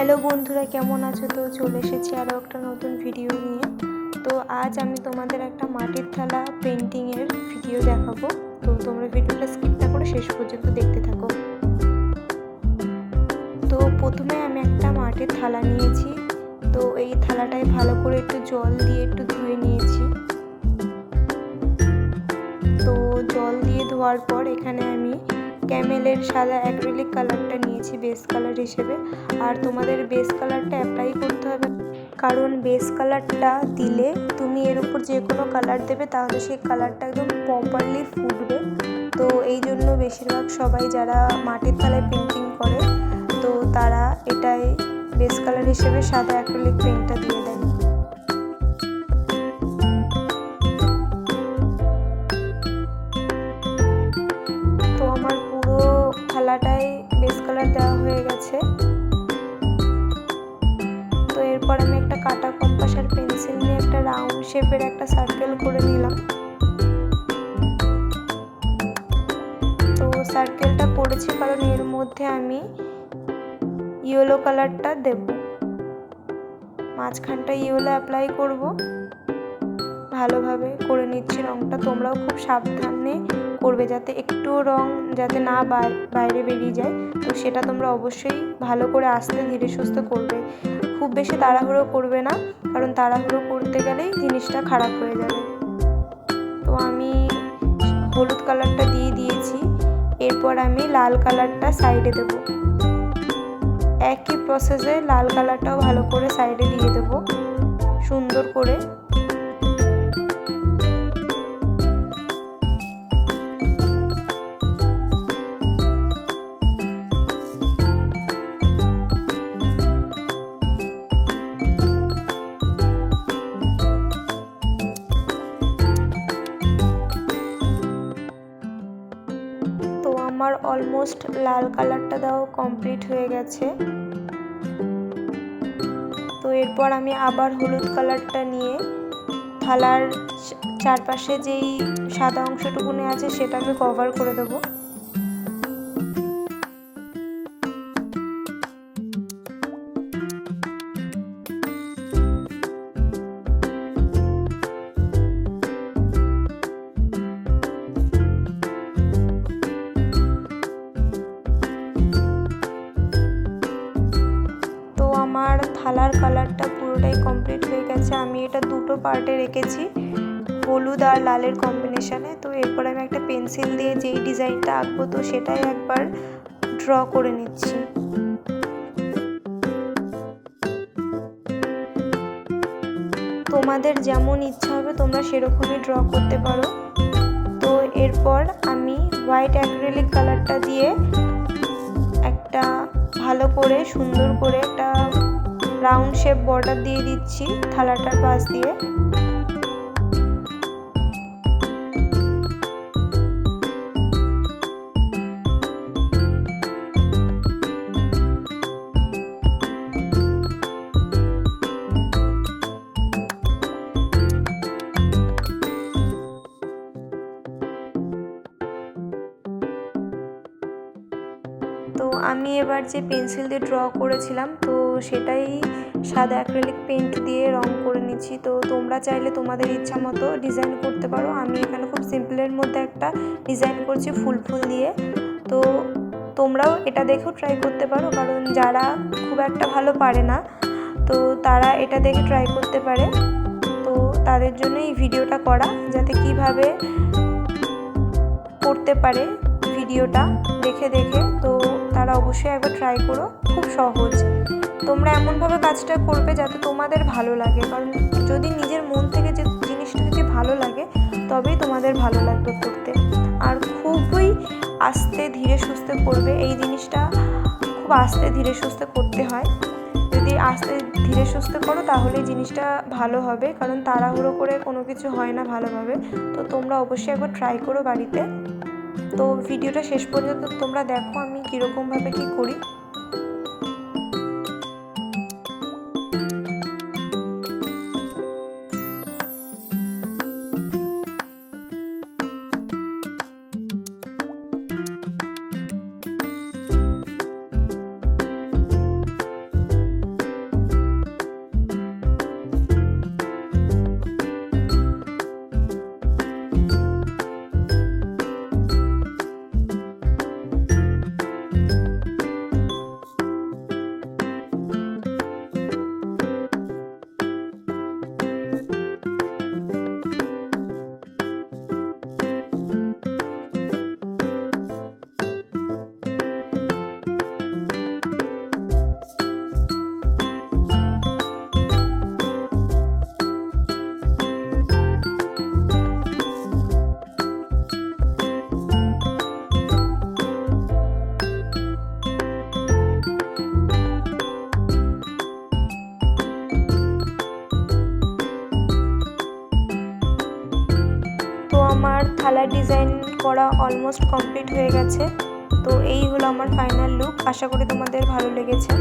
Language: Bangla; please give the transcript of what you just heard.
হ্যালো বন্ধুরা, কেমন আছো? তো চলে এসেছি আরও একটা নতুন ভিডিও নিয়ে। তো আজ আমি তোমাদের একটা মাটির থালা পেন্টিংয়ের ভিডিও দেখাবো। তো তোমরা ভিডিওটা স্কিপ না করে শেষ পর্যন্ত দেখতে থাকো। তো প্রথমে আমি একটা মাটির থালা নিয়েছি। তো এই থালাটায় ভালো করে একটু জল দিয়ে একটু ধুয়ে নিয়েছি। তো জল দিয়ে ধোয়ার পর এখানে আমি ক্যামেলের সাদা অ্যাক্রিলিক কালারটা নিয়েছি বেস কালার হিসেবে। আর তোমাদের বেস কালারটা অ্যাপ্লাই করতে হবে। কারণ বেস কালারটা দিলে তুমি এর উপর যে কোনো কালার দেবে, তাহলে সেই কালারটা একদম প্রপারলি ফুটবে। তো এই জন্য বেশিরভাগ সবাই যারা মাটির থালায় পেন্টিং করে, তো তারা এটাই বেস কালার হিসেবে সাদা অ্যাক্রিলিক পেন্টটা দিয়ে দেয়। শেপের একটা সার্কেল করে নিলাম। তো সার্কেলটা করেছি কারণ এর মধ্যে আমি ইয়েলো কালারটা দেব। মাঝখানটা ইয়েলো অ্যাপ্লাই করব। ভালোভাবে করে নিচ্ছি রঙটা তোমরাও খুব সাবধানে করবে যাতে একটু রং যাতে না বাইরে বেরিয়ে যায়। তো সেটা তোমরা অবশ্যই ভালো করে আস্তে ধীরে সুস্থ করবে। খুব বেশি তাড়াহুড়ো করবে না, কারণ তাড়াহুড়ো করতে গেলেই জিনিসটা খারাপ হয়ে যাবে। তো আমি হলুদ কালারটা দিয়ে দিয়েছি, এরপর আমি লাল কালারটা সাইডে দেব। একই প্রসেসে লাল কালারটাও ভালো করে সাইডে দিয়ে দেব, সুন্দর করে। অলমোস্ট লাল কালারটা দাও কমপ্লিট হয়ে গেছে। তো এরপর আমি আবার হলুদ কালারটা নিয়ে থালার চারপাশে যেই সাদা অংশটুকুনি আছে সেটা আমি কভার করে দেবো। কালারটা পুরোটাই কমপ্লিট হয়ে গেছে। আমি এটা দুটো পার্টে রেখেছি, হলুদ আর লালের কম্বিনেশানে তো এরপর আমি একটা পেন্সিল দিয়ে যেই ডিজাইনটা আঁকবো, তো সেটাই একবার ড্র করে নিচ্ছি। তোমাদের যেমন ইচ্ছা হবে, তোমরা সেরকমই ড্র করতে পারো। তো এরপর আমি হোয়াইট অ্যাক্রেলিক কালারটা দিয়ে একটা ভালো করে, সুন্দর করে একটা রাউন্ড শেপ বর্ডার দিয়ে দিচ্ছি থালাটার পাশ দিয়ে। আমি এবার যে পেন্সিল দিয়ে ড্র করেছিলাম, তো সেটাই সাদা অ্যাক্রেলিক পেন্ট দিয়ে রং করে নিচ্ছি। তো তোমরা চাইলে তোমাদের ইচ্ছা মতো ডিজাইন করতে পারো। আমি এখানে খুব সিম্পলের মধ্যে একটা ডিজাইন করছি ফুল ফুল দিয়ে। তো তোমরাও এটা দেখেও ট্রাই করতে পারো, কারণ যারা খুব একটা ভালো পারে না, তো তারা এটা দেখে ট্রাই করতে পারে। তো তাদের জন্য এই ভিডিওটা করা, যাতে কীভাবে করতে পারে ভিডিওটা দেখে দেখে। তো তারা অবশ্যই একবার ট্রাই করো, খুব সহজ। তোমরা এমনভাবে কাজটা করবে যাতে তোমাদের ভালো লাগে। কারণ যদি নিজের মন থেকে যে জিনিসটা যদি ভালো লাগে, তবেই তোমাদের ভালো লাগবে করতে। আর খুবই আস্তে ধীরে সুস্থে করবে। এই জিনিসটা খুব আস্তে ধীরে সুস্থে করতে হয়। যদি আস্তে ধীরে সুস্থে করো তাহলে জিনিসটা ভালো হবে। কারণ তাড়াহুড়ো করে কোনো কিছু হয় না ভালোভাবে। তো তোমরা অবশ্যই একবার ট্রাই করো বাড়িতে। তো ভিডিওটা শেষ পর্যন্ত তোমরা দেখো আমি কীরকমভাবে কী করি। থালার ডিজাইন করা অলমোস্ট কমপ্লিট হয়ে গেছে। তো এই হলো আমার ফাইনাল লুক আশা করি তোমাদের ভালো লেগেছে।